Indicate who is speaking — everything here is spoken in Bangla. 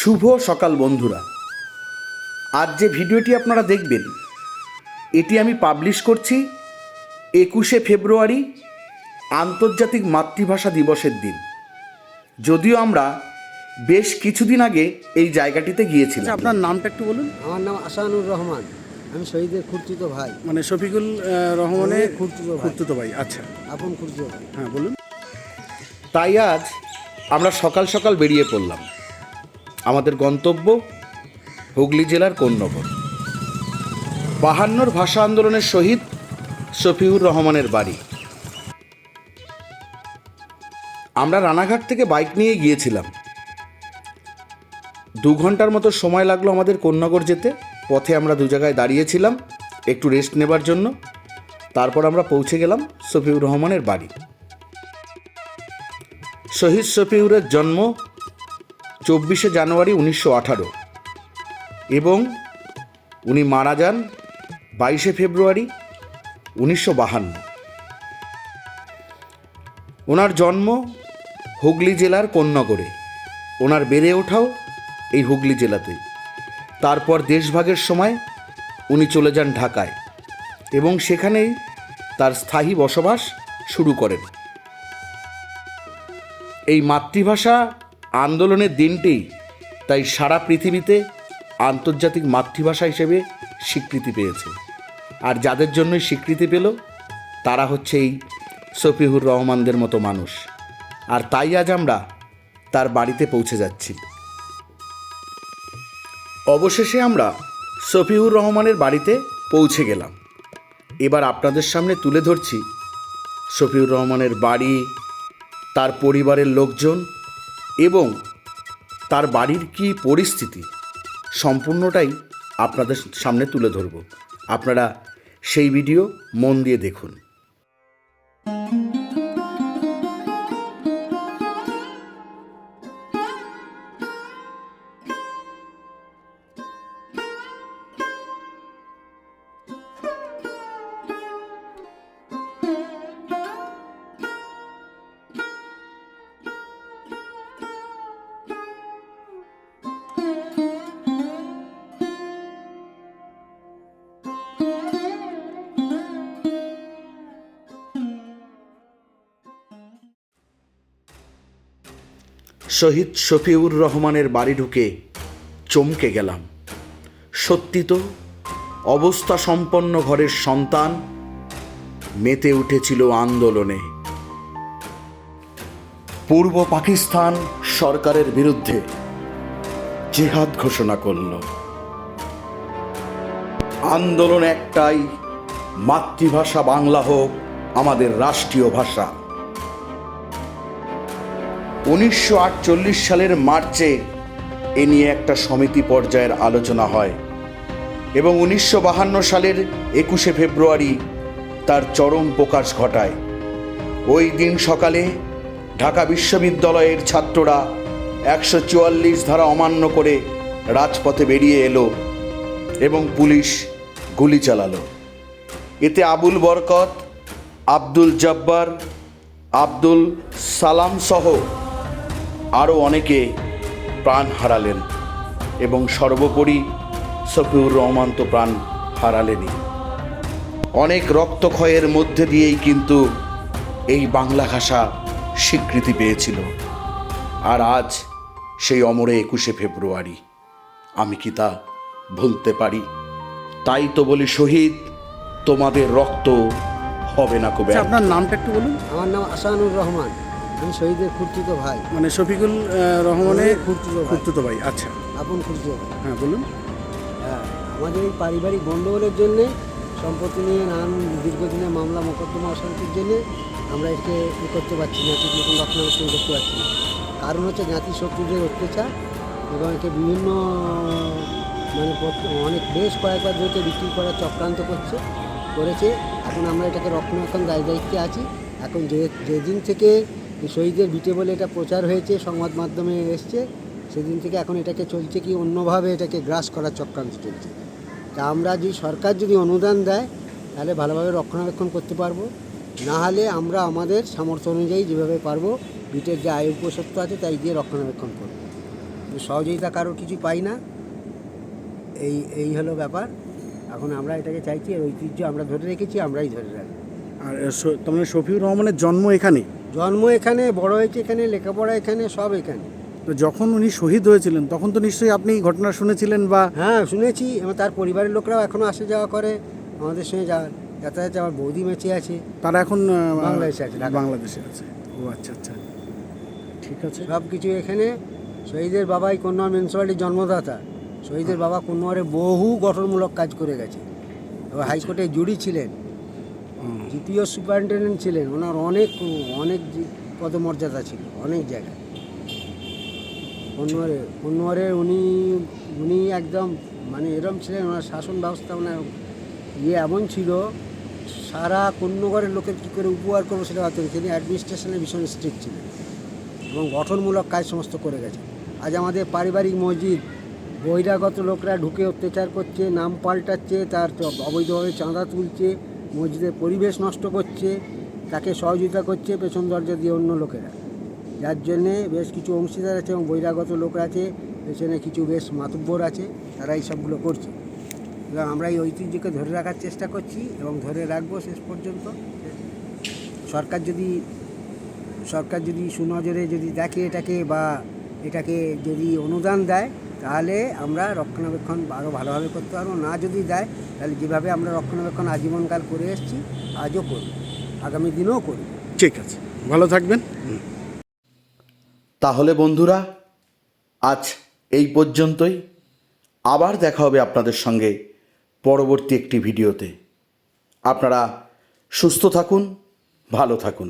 Speaker 1: শুভ সকাল বন্ধুরা। আজ যে ভিডিওটি আপনারা দেখবেন এটি আমি পাবলিশ করছি একুশে ফেব্রুয়ারি আন্তর্জাতিক মাতৃভাষা দিবসের দিন। যদিও আমরা বেশ কিছুদিন আগে এই জায়গাটিতে
Speaker 2: আচ্ছা
Speaker 1: গিয়েছিলাম
Speaker 2: আপনার নামটা একটু বলুন।
Speaker 3: আমার নাম আসানুর রহমান। আমি শহীদের খুর্তিত ভাই।
Speaker 2: মানে শফিকুল রহমানের
Speaker 3: খুড়তুতো ভাই।
Speaker 2: ভাই আচ্ছা।
Speaker 3: আপন খুর্তিত ভাই।
Speaker 2: হ্যাঁ বলুন।
Speaker 1: তাই আজ আমরা সকাল সকাল বেরিয়ে পড়লাম। আমাদের গন্তব্য হুগলি জেলার কোন্নগর। বাহান্নর ভাষা আন্দোলনের শহীদ শফিউর রহমানের বাড়ি। আমরা রানাঘাট থেকে বাইক নিয়ে গিয়েছিলাম। দু ঘণ্টার মতো সময় লাগল আমাদের কোন্নগর যেতে। পথে আমরা দু জায়গায় দাঁড়িয়েছিলাম একটু রেস্ট নেবার জন্য। তারপর আমরা পৌঁছে গেলাম শফিউর রহমানের বাড়ি। শহীদ শফিউরের জন্ম চব্বিশে জানুয়ারি উনিশশো আঠারো এবং উনি মারা যান বাইশে ফেব্রুয়ারি উনিশশো বাহান্ন। ওনার জন্ম হুগলি জেলার কন্যাগড়ে ওনার বেড়ে ওঠাও এই হুগলি জেলাতে তারপর দেশভাগের সময় উনি চলে যান ঢাকায় এবং সেখানেই তার স্থায়ী বসবাস শুরু করেন। এই মাতৃভাষা আন্দোলনের দিনটি তাই সারা পৃথিবীতে আন্তর্জাতিক মাতৃভাষা হিসেবে স্বীকৃতি পেয়েছে। আর যাদের জন্যই স্বীকৃতি পেল, তারা হচ্ছে এই শফিহুর রহমানদের মতো মানুষ। আর তাই আজ আমরা তার বাড়িতে পৌঁছে যাচ্ছি। অবশেষে আমরা শফিহুর রহমানের বাড়িতে পৌঁছে গেলাম। এবার আপনাদের সামনে তুলে ধরছি শফিউর রহমানের বাড়ি, তার পরিবারের লোকজন এবং তার বাড়ির কি পরিস্থিতি সম্পূর্ণটাই আপনাদের সামনে তুলে ধরব। আপনারা সেই ভিডিও মন দিয়ে দেখুন। শহীদ শফিউর রহমানের বাড়ি ঢুকে চমকে গেলাম। সত্যি তো, অবস্থা সম্পন্ন ঘরের সন্তান মেতে উঠেছিল আন্দোলনে। পূর্ব পাকিস্তান সরকারের বিরুদ্ধে জেহাদ ঘোষণা করল। আন্দোলন একটাই, মাতৃভাষা বাংলা হোক, আমাদের রাষ্ট্রীয় ভাষা। উনিশশো আটচল্লিশ সালের মার্চে এ নিয়ে একটা সমিতি পর্যায়ের আলোচনা হয় এবং উনিশশো সালের একুশে ফেব্রুয়ারি তার চরম প্রকাশ ঘটায়। ওই দিন সকালে ঢাকা বিশ্ববিদ্যালয়ের ছাত্ররা একশো চুয়াল্লিশ ধারা অমান্য করে রাজপথে বেরিয়ে এলো এবং পুলিশ গুলি চালালো। এতে আবুল বরকত, আব্দুল জব্বার, আব্দুল সালাম সহ আরও অনেকে প্রাণ হারালেন এবং সর্বোপরি শফিউর রহমান তো প্রাণ হারালেনই। অনেক রক্তক্ষয়ের মধ্যে দিয়েই কিন্তু এই বাংলা ভাষা স্বীকৃতি পেয়েছিল। আর আজ সেই অমরে একুশে ফেব্রুয়ারি আমি কি তা ভুলতে পারি? তাই তো বলি শহীদ তোমাদের রক্ত হবে না কবে?
Speaker 2: আচ্ছা আপনার নামটা একটু বলুন।
Speaker 3: আমার নাম আসানুর রহমান। আমি শহীদের খুর্তিত ভাই।
Speaker 2: মানে শফিকুল রহমানের
Speaker 3: খুড়তুতো ভাই।
Speaker 2: খুর্তুতো ভাই আচ্ছা।
Speaker 3: আপন খুর্তিত ভাই।
Speaker 2: হ্যাঁ বলুন।
Speaker 3: হ্যাঁ আমাদের এই পারিবারিক গণ্ডগোলের জন্যে সম্পত্তি নিয়ে নানান দীর্ঘদিনের মামলা মোকদ্দমা অশান্তির জন্যে আমরা একে ই করতে পারছি না ঠিক মতন রক্ষণাবেক্ষণ করতে পারছি না। কারণ হচ্ছে জ্ঞাতি শত্রুদের অত্যাচার এবং একে বিভিন্ন মানে অনেক বেশ কয়েকবার ধরে বিক্রি করার চক্রান্ত করছে করেছে। এখন আমরা এটাকে রক্ষণাবেক্ষণ দায় দায়িত্বে আছি। এখন যে যেদিন থেকে শহীদের ভিটে বলে এটা প্রচার হয়েছে, সংবাদ মাধ্যমে এসছে, সেদিন থেকে এখন এটাকে চলছে কি অন্যভাবে এটাকে গ্রাস করার চক্রান্ত চলছে। তা আমরা যদি সরকার যদি অনুদান দেয়, তাহলে ভালোভাবে রক্ষণাবেক্ষণ করতে পারব। না হলে আমরা আমাদের সামর্থ্য অনুযায়ী যেভাবে পারব, বিটের যে আয় উপসত্ব আছে তাই দিয়ে রক্ষণাবেক্ষণ করব। সহযোগিতা কারোর কিছু পাই না। এই এই হলো ব্যাপার। এখন আমরা এটাকে চাইছি ঐতিহ্য আমরা ধরে রেখেছি, আমরাই ধরে রাখি
Speaker 2: আর মানে শফিউর রহমানের জন্ম এখানে?
Speaker 3: জন্ম এখানে বড় হয়েছে এখানে লেখাপড়া এখানে সব এখানে।
Speaker 2: তো যখন উনি শহীদ হয়েছিলেন তখন তো নিশ্চয়ই আপনি ঘটনা শুনেছিলেন বা
Speaker 3: হ্যাঁ শুনেছি। এবং তার পরিবারের লোকরাও এখনও আসে যাওয়া করে। আমাদের সঙ্গে যা যাতায়াত আমার বৌদি মেচে আছে।
Speaker 2: তারা এখন
Speaker 3: বাংলাদেশে আছে।
Speaker 2: বাংলাদেশে আছে। ও আচ্ছা আচ্ছা। ঠিক আছে।
Speaker 3: সব কিছু এখানে। শহীদের বাবাই কন্যার মিউনিসিপ্যালিটির জন্মদাতা। শহীদের বাবা কন্যারে বহু গঠনমূলক কাজ করে গেছে। এবার হাইকোর্টে জুড়ি ছিলেন। জিপিও সুপারিনটেন্ডেন্ট ছিলেন, ওনার অনেক অনেক পদমর্যাদা ছিল, অনেক জায়গায়। কন্যারে কন্যারে উনি উনি একদম মানে এরম ছিলেন, ওনার শাসন ব্যবস্থা ওনার ইয়ে এমন ছিল, সারা কন্যগরের লোকের কী করে উপহার করব সেটা ভাবতেন তিনি অ্যাডমিনিস্ট্রেশনে ভীষণ স্ট্রিক্ট ছিলেন এবং গঠনমূলক কাজ সমস্ত করে গেছে আজ আমাদের পারিবারিক মসজিদ, বহিরাগত লোকরা ঢুকে অত্যাচার করছে, নাম পাল্টাচ্ছে, তার অবৈধভাবে চাঁদা তুলছে মসজিদের পরিবেশ নষ্ট করছে, তাকে সহযোগিতা করছে পেছন দরজা দিয়ে অন্য লোকেরা। যার জন্যে বেশ কিছু অংশীদার আছে এবং বহিরাগত লোক আছে, পেছনে কিছু বেশ মাতব্বর আছে তারা এই সবগুলো করছে। এবং আমরা এই ঐতিহ্যকে ধরে রাখার চেষ্টা করছি এবং ধরে রাখব শেষ পর্যন্ত। সরকার যদি সরকার যদি সুনজরে যদি দেখে এটাকে বা এটাকে যদি অনুদান দেয় তাহলে আমরা রক্ষণাবেক্ষণ আরও ভালোভাবে করতে পারব। না যদি দেয় তাহলে যেভাবে আমরা রক্ষণাবেক্ষণ আজীবনকাল করে এসেছি আজও করব। আগামী দিনেও করব।
Speaker 2: ঠিক আছে। ভালো থাকবেন।
Speaker 1: তাহলে বন্ধুরা আজ এই পর্যন্তই। আবার দেখা হবে আপনাদের সঙ্গে পরবর্তী একটি ভিডিওতে। আপনারা সুস্থ থাকুন ভালো থাকুন।